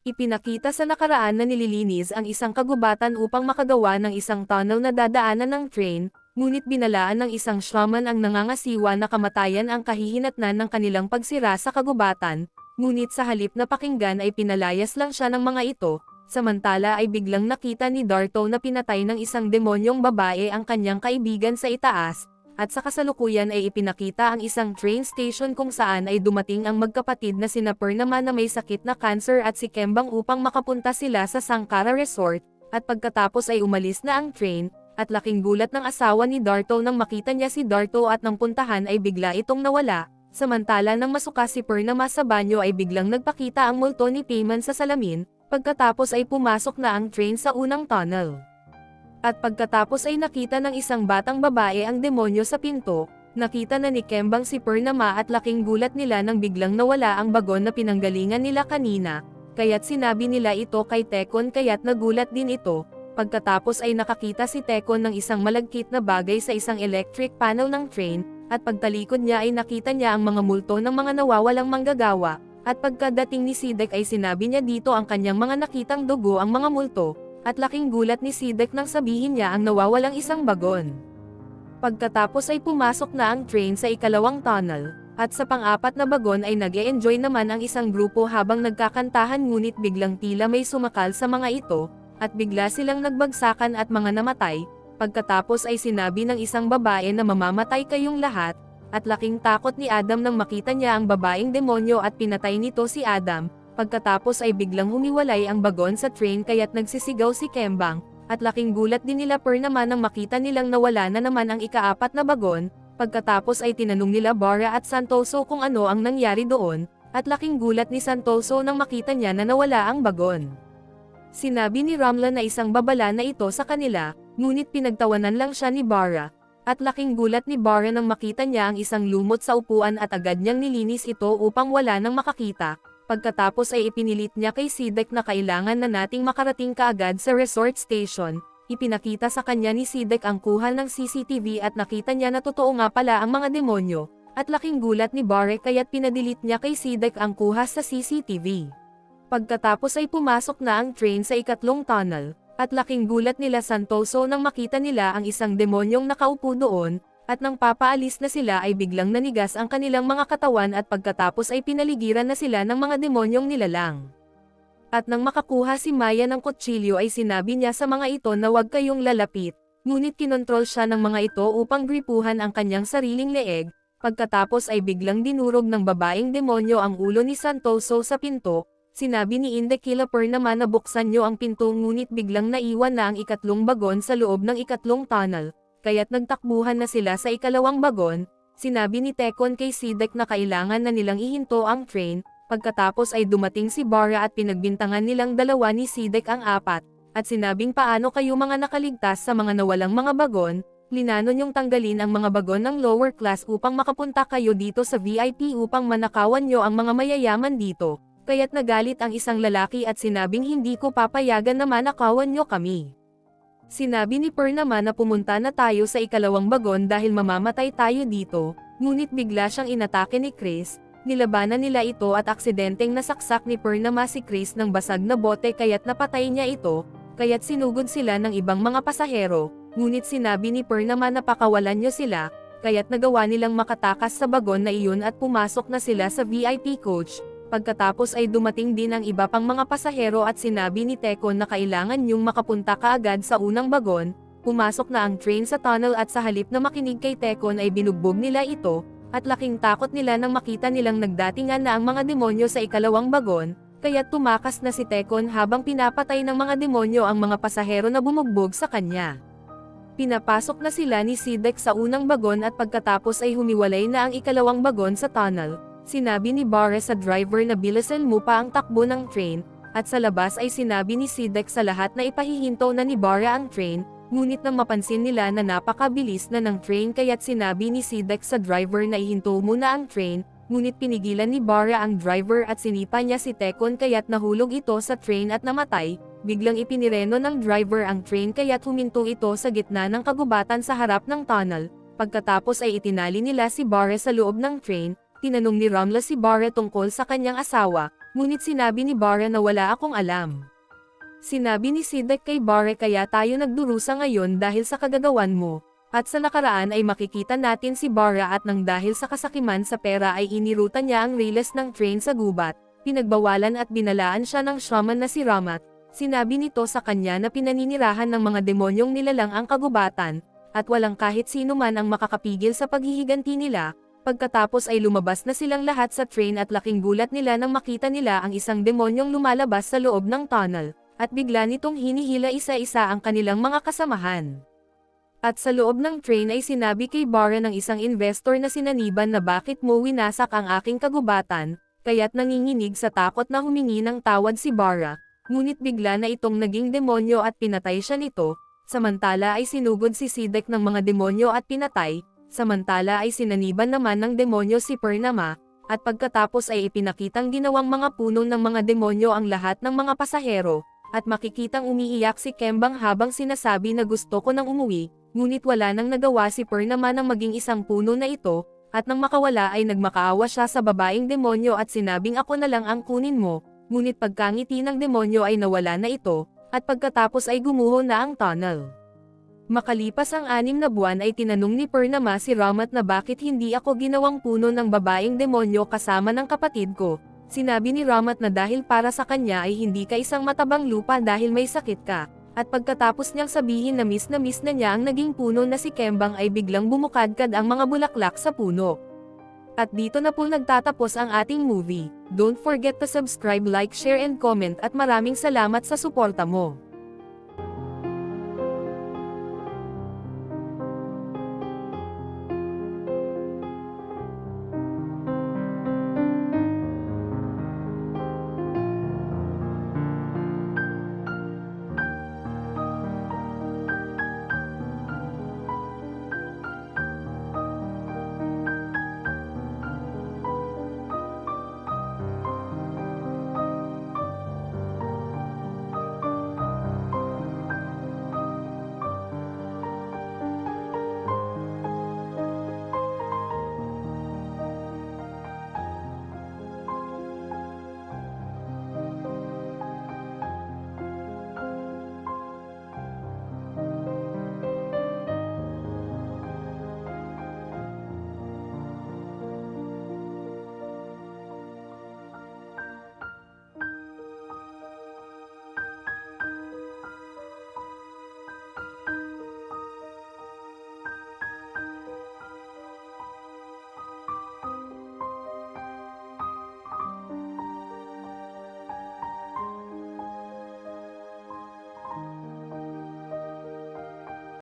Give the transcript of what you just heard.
Ipinakita sa nakaraan na nililinis ang isang kagubatan upang makagawa ng isang tunnel na dadaanan ng train, ngunit binalaan ng isang shaman ang nangangasiwa na kamatayan ang kahihinatnan ng kanilang pagsira sa kagubatan, ngunit sa halip na pakinggan ay pinalayas lang siya ng mga ito, samantala ay biglang nakita ni Darto na pinatay ng isang demonyong babae ang kanyang kaibigan sa itaas, at sa kasalukuyan ay ipinakita ang isang train station kung saan ay dumating ang magkapatid na sina Purnama na may sakit na cancer at si Kembang upang makapunta sila sa Sangkara Resort, at pagkatapos ay umalis na ang train, at laking gulat ng asawa ni Darto nang makita niya si Darto at nang puntahan ay bigla itong nawala, samantala nang masuka si Purnama sa banyo ay biglang nagpakita ang multo ni Payman sa salamin, pagkatapos ay pumasok na ang train sa unang tunnel. At pagkatapos ay nakita ng isang batang babae ang demonyo sa pinto, nakita na ni Kembang si Purnama at laking gulat nila nang biglang nawala ang bagon na pinanggalingan nila kanina, kaya't sinabi nila ito kay Tekon kaya't nagulat din ito, pagkatapos ay nakakita si Tekon ng isang malagkit na bagay sa isang electric panel ng train, at pagtalikod niya ay nakita niya ang mga multo ng mga nawawalang manggagawa, at pagkadating ni Sidek ay sinabi niya dito ang kanyang mga nakitang dugo ang mga multo, at laking gulat ni Sidek nang sabihin niya ang nawawalang isang bagon. Pagkatapos ay pumasok na ang train sa ikalawang tunnel, at sa pang-apat na bagon ay nag -e enjoy naman ang isang grupo habang nagkakantahan ngunit biglang tila may sumakal sa mga ito, at bigla silang nagbagsakan at mga namatay, pagkatapos ay sinabi ng isang babae na mamamatay kayong lahat, at laking takot ni Adam nang makita niya ang babaeng demonyo at pinatay nito si Adam, pagkatapos ay biglang humiwalay ang bagon sa train kaya't nagsisigaw si Kembang, at laking gulat din nila per naman nang makita nilang nawala na naman ang ikaapat na bagon, pagkatapos ay tinanong nila Bara at Santoso kung ano ang nangyari doon, at laking gulat ni Santoso nang makita niya na nawala ang bagon. Sinabi ni Ramla na isang babala na ito sa kanila, ngunit pinagtawanan lang siya ni Bara, at laking gulat ni Bara nang makita niya ang isang lumot sa upuan at agad niyang nilinis ito upang wala nang makakita, pagkatapos ay ipinilit niya kay Sidek na kailangan na nating makarating kaagad sa resort station, ipinakita sa kanya ni Sidek ang kuhal ng CCTV at nakita niya na totoo nga pala ang mga demonyo, at laking gulat ni Barek kaya't pinadilit niya kay Sidek ang kuha sa CCTV. Pagkatapos ay pumasok na ang train sa ikatlong tunnel, at laking gulat nila Santoso nang makita nila ang isang demonyong nakaupo doon, at nang papaalis na sila ay biglang nanigas ang kanilang mga katawan at pagkatapos ay pinaligiran na sila ng mga demonyong nilalang. At nang makakuha si Maya ng kutsilyo ay sinabi niya sa mga ito na huwag kayong lalapit, ngunit kinontrol siya ng mga ito upang gripuhan ang kanyang sariling leeg, pagkatapos ay biglang dinurog ng babaeng demonyo ang ulo ni Santoso sa pinto, sinabi ni Inde Kilaper naman na buksan niyo ang pinto ngunit biglang naiwan na ang ikatlong bagon sa loob ng ikatlong tunnel, kaya't nagtakbuhan na sila sa ikalawang bagon, sinabi ni Tekon kay Sidek na kailangan na nilang ihinto ang train, pagkatapos ay dumating si Bara at pinagbintangan nilang dalawa ni Sidek ang apat, at sinabing paano kayo mga nakaligtas sa mga nawalang mga bagon, linano niyong tanggalin ang mga bagon ng lower class upang makapunta kayo dito sa VIP upang manakawan niyo ang mga mayayaman dito, kaya't nagalit ang isang lalaki at sinabing hindi ko papayagan na manakawan niyo kami. Sinabi ni Per naman na pumunta na tayo sa ikalawang bagon dahil mamamatay tayo dito, ngunit bigla siyang inatake ni Chris, nilabanan nila ito at aksidenteng nasaksak ni Per naman si Chris ng basag na bote kaya't napatay niya ito, kaya't sinugod sila ng ibang mga pasahero, ngunit sinabi ni Per naman na pakawalan niyo sila, kaya't nagawa nilang makatakas sa bagon na iyon at pumasok na sila sa VIP coach, Pagkatapos ay dumating din ang iba pang mga pasahero at sinabi ni Tekon na kailangan niyong makapunta kaagad sa unang bagon, pumasok na ang train sa tunnel at sa halip na makinig kay Tekon ay binugbog nila ito, at laking takot nila nang makita nilang nagdatingan na ang mga demonyo sa ikalawang bagon, kaya tumakas na si Tekon habang pinapatay ng mga demonyo ang mga pasahero na bumugbog sa kanya. Pinapasok na sila ni Sidek sa unang bagon at pagkatapos ay humiwalay na ang ikalawang bagon sa tunnel, Sinabi ni Barre sa driver na bilisan mo pa ang takbo ng train, at sa labas ay sinabi ni Sidek sa lahat na ipahihinto na ni Barre ang train, ngunit nang mapansin nila na napakabilis na ng train kaya't sinabi ni Sidek sa driver na ihinto muna ang train, ngunit pinigilan ni Barre ang driver at sinipa niya si Tekon kaya't nahulog ito sa train at namatay, biglang ipinireno ng driver ang train kaya't huminto ito sa gitna ng kagubatan sa harap ng tunnel, pagkatapos ay itinali nila si Barre sa loob ng train, tinanong ni Ramla si Barra tungkol sa kanyang asawa, ngunit sinabi ni Bara na wala akong alam. Sinabi ni Sidek kay Bare kaya tayo nagdurusa ngayon dahil sa kagagawan mo, at sa nakaraan ay makikita natin si Bara at nang dahil sa kasakiman sa pera ay inirutan niya ang riles ng train sa gubat, pinagbawalan at binalaan siya ng shaman na si Ramat, sinabi nito sa kanya na pinaninirahan ng mga demonyong nilalang ang kagubatan, at walang kahit sino man ang makakapigil sa paghihiganti nila, pagkatapos ay lumabas na silang lahat sa train at laking gulat nila nang makita nila ang isang demonyong lumalabas sa loob ng tunnel, at bigla nitong hinihila isa-isa ang kanilang mga kasamahan. At sa loob ng train ay sinabi kay Bara ng isang investor na sinaniban na bakit mo winasak ang aking kagubatan, kaya't nanginginig sa takot na humingi ng tawad si Bara, ngunit bigla na itong naging demonyo at pinatay siya nito, samantala ay sinugod si Sidek ng mga demonyo at pinatay, samantala ay sinaniban naman ng demonyo si Purnama, at pagkatapos ay ipinakitang ginawang mga puno ng mga demonyo ang lahat ng mga pasahero, at makikitang umiiyak si Kembang habang sinasabi na gusto ko nang umuwi, ngunit wala nang nagawa si Purnama ng maging isang puno na ito, at nang makawala ay nagmakaawa siya sa babaeng demonyo at sinabing ako na lang ang kunin mo, ngunit pagkangiti ng demonyo ay nawala na ito, at pagkatapos ay gumuho na ang tunnel. Makalipas ang anim na buwan ay tinanong ni Purnama si Ramat na bakit hindi ako ginawang puno ng babaeng demonyo kasama ng kapatid ko, Sinabi ni Ramat na dahil para sa kanya ay hindi ka isang matabang lupa dahil may sakit ka, at pagkatapos niyang sabihin na miss na miss na niya ang naging puno na si Kembang ay biglang bumukadkad ang mga bulaklak sa puno. At dito na po nagtatapos ang ating movie. Don't forget to subscribe, like, share and comment at maraming salamat sa suporta mo.